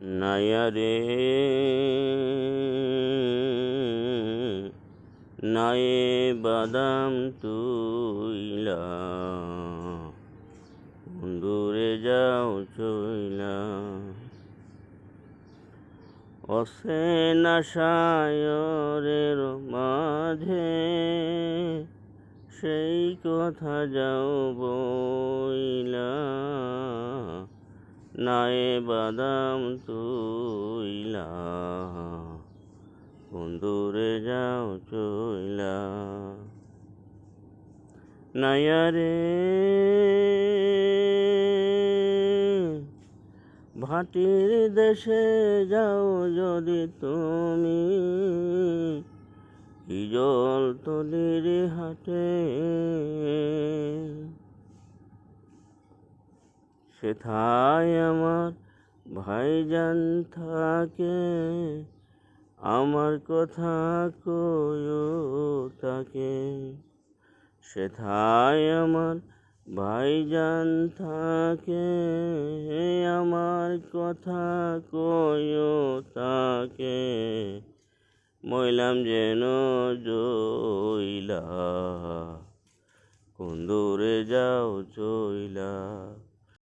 নায়ারে নায়ে বাদাম তুইলা দূরে যাও চইলা। অসেনা সায়রের মাঝে সেই কথা যাও বইলা। নায়ে বাদাম তুইলা বন্ধুরে যাও চইলা। নায়ারে ভাটির দেশে যাও যদি তুমি। ইজল তলির হাটে সেথায় আমার ভাইজান থাকে, আমার কথা কয়ো তাকে। সেথায় আমার ভাইজান থাকে, আমার কথা কয়ো তাকে। মইলাম যেন জইলা কোন দূরে যাও চইলা